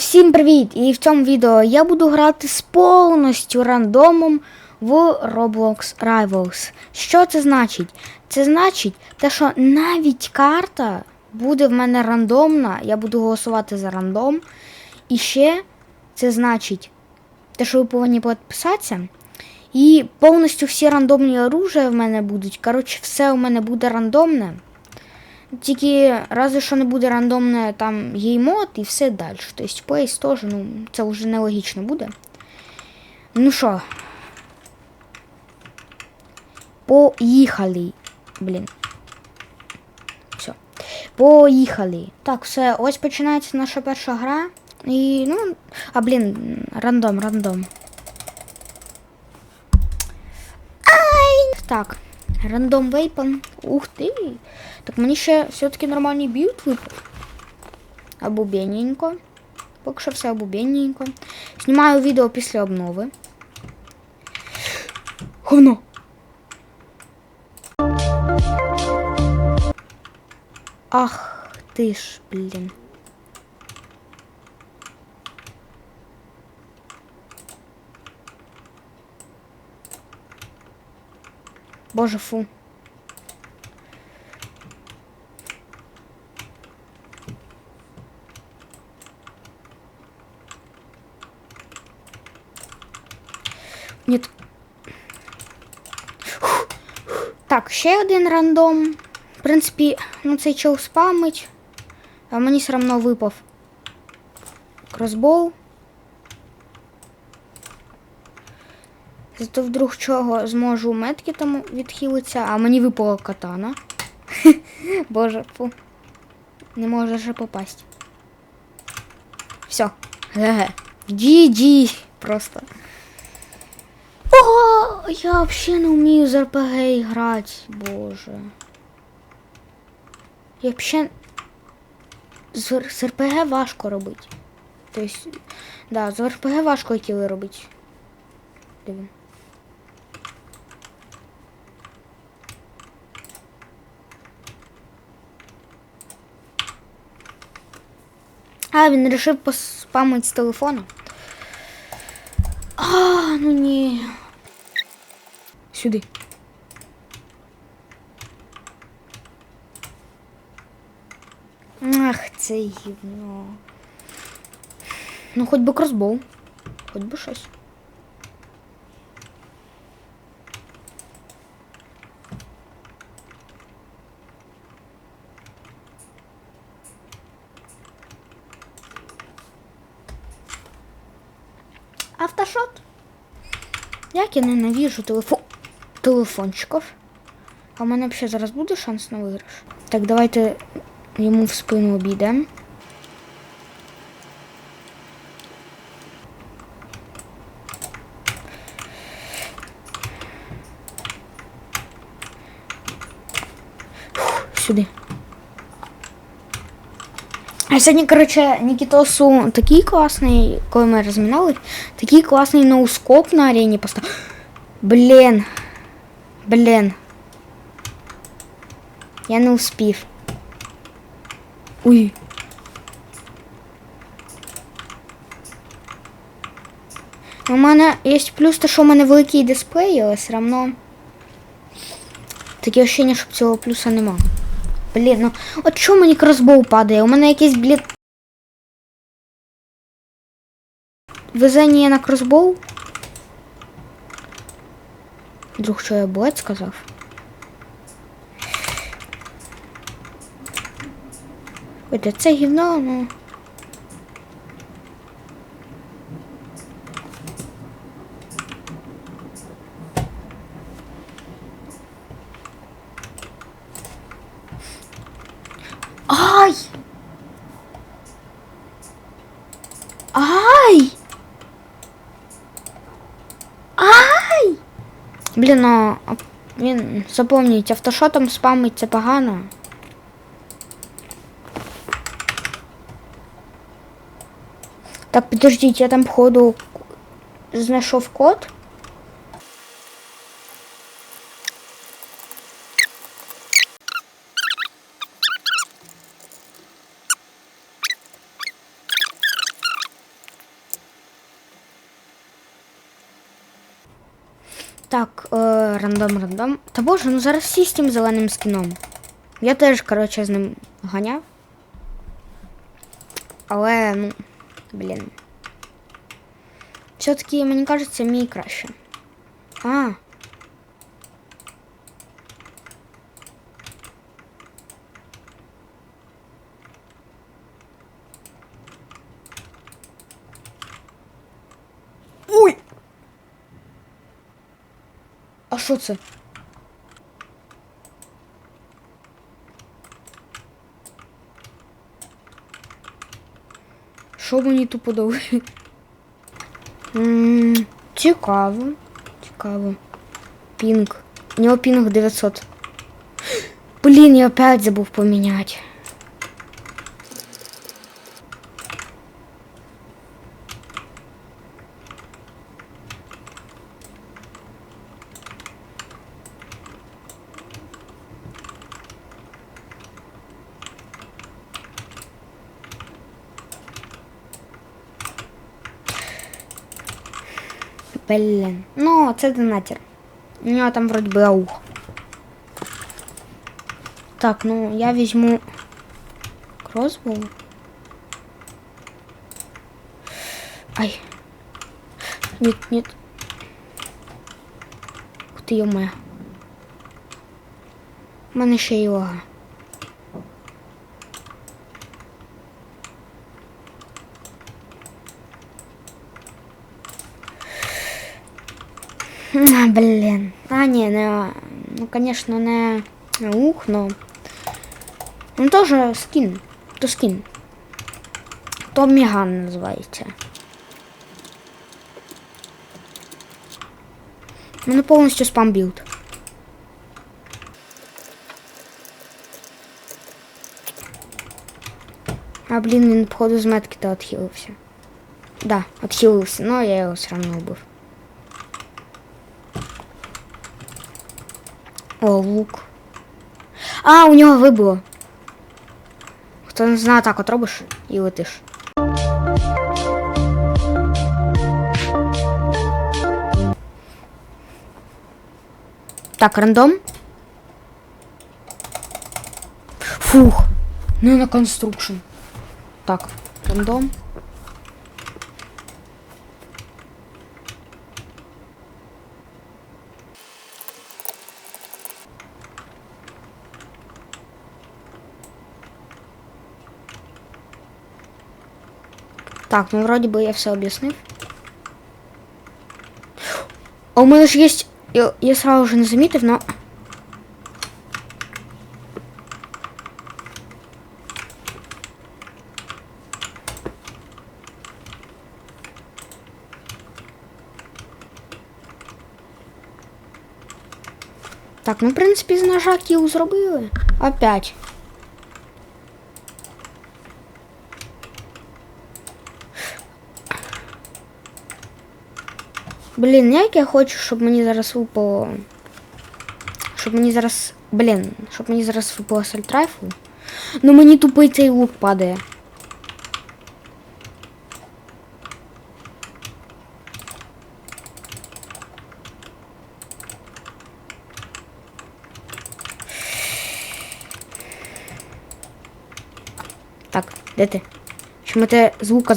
всім привіт! І в цьому відео я буду грати з повністю рандомом в Roblox Rivals. Що це значить? Це значить, те, що навіть карта буде в мене рандомна, я буду голосувати за рандом. І ще це значить, те, що ви повинні підписатися. І повністю всі рандомні оружия в мене будуть. Коротше, все у мене буде рандомне. Тільки разве що не буде рандомне там геймод і все далі. Тобто плейс теж, ну, це вже нелогічно буде. Ну що. Поїхали. Блін. Все. Поїхали. Так, все, ось починається наша перша гра. І, ну, а блін, рандом, рандом. Ай! Так. Рандом вейпон. Ух ти. Так мені ще все-таки нормальний б'ют випав. Обубенненько. Поки що все обубенненько. Знімаю відео після обнови. Говно. Ах ти ж, блін. Боже, фу. Нет. Так, ще один рандом. В принципі, ну цей чел спамить. А мені все одно випав кросбол. Зато вдруг чого зможу метки там відхилитися, а мені випала катана. Боже, фу. Не може же попасть. Все. GG. Просто. О, я вообще не вмію з РПГ грати, боже. Я з, з РПГ важко робити. Тобто, да, з РПГ важко кіли робити. Дивимо. А, він вирішив поспамити з телефона. А, ну ні. Сюди. Ах, це гівно. Ну, хоч би кросбол. Хоч би щось. Автошот. Як я ненавижу телефон... телефончиків. А в мене взагалі зараз буде шанс на виграш. Так, давайте йому в спину обійдемо. Сюди. А сьогодні, коротше, Нікітосу такий класний, коли ми розмінали, такий класний ноускоп на арені поставив. Блін. Блін. Я не успів. Ой. У мене є плюс те, що у мене великий дисплей, але все одно таке ощущення, що цього плюса нема. Блін, ну от чому мені кросбоу падає? У мене якийсь, блін... Везення на кросбоу? Вдруг що я блядь, сказав? Ой, це гівно, ну. Ай! Ай! Ай! Блін, а він, запомніть, автошотом спамить це погано. Так, підождіть, я там походу знайшов код. Так, е, рандом, рандом. Та боже, ну зараз всі з тим зеленим скіном. Я теж, коротше, з ним ганяв. Але, ну, блін. Все-таки, мені кажеться, мій краще. А. що це? Що мені тупо дали? Цікаво. Цікаво. Пінг. У нього пінг 900. Блін, я опять забув поміняти. Блін. Ну, це донатір. У нього там вроді би аух. Так, ну я візьму кросбоу. Ай. Нет, нет. Ух ти, йоме. У мене ще й. А, блін. А, ні, не. Ну, конечно, не ух, но. Ну тоже скін. То скін. То Міган називається. У мене повністю спам білд. А, блін, він походу з метки то відхилився. Да, відхилився, но я його все одно вбив. О, лук. А, у нього вибило. Хто не знає, так от робиш і летиш. Так, рандом. Фух. Не на конструкшн. Так, рандом. Так, ну вроде бы я все объяснил. А у мене ж есть... Я, я сразу же не заметив, но... Так, ну в принципі з ножа кіл зробили. Опять. Блін, як я хочу, щоб мені зараз випало. Щоб мені зараз. Блін, щоб мені зараз випало сальтрайфл. Ну мені тупий цей лук падає. Так, де ти? Що ми те з лука?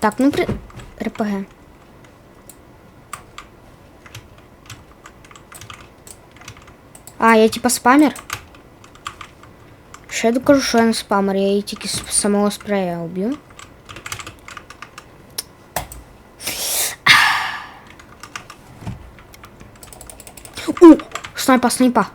Так, ну при... РПГ. А, я типа спамер? Ще я докажу, що я не спамер, я її тільки з самого спрея уб'ю. У! Снайпа, снайпа.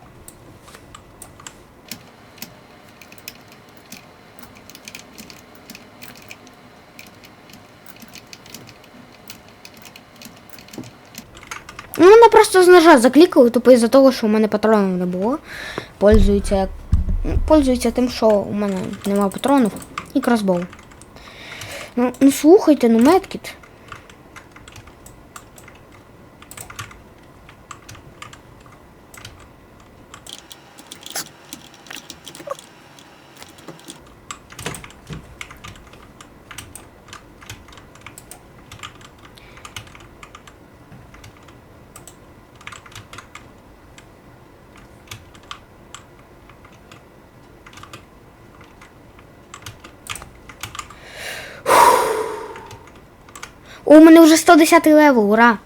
Заклікали, тупо із-за того, що у мене патронів не було. Пользується, як- ну, пользується тим, що у мене немає патронів і кросбоу. Ну, ну слухайте, ну медкіт. У мене вже 110 левел, ура!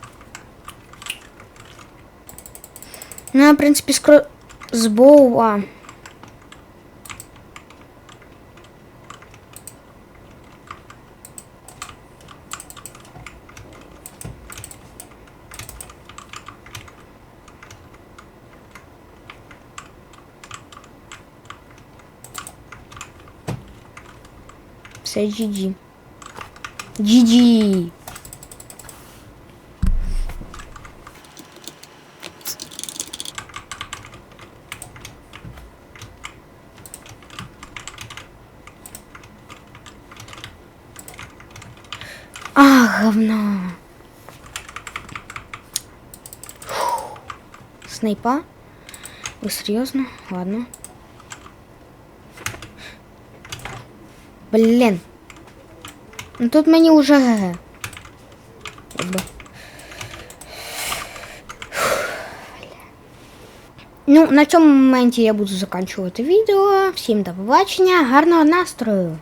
Ну, я, в принципі, скоро з GG. GG. говно. Фух. Снайпа? Ви серйозно? Ладно. Блін. Ну тут мені уже ГГ. Якби. Ну, на цьому моменті я буду закінчувати відео. Всім до побачення, гарного настрою!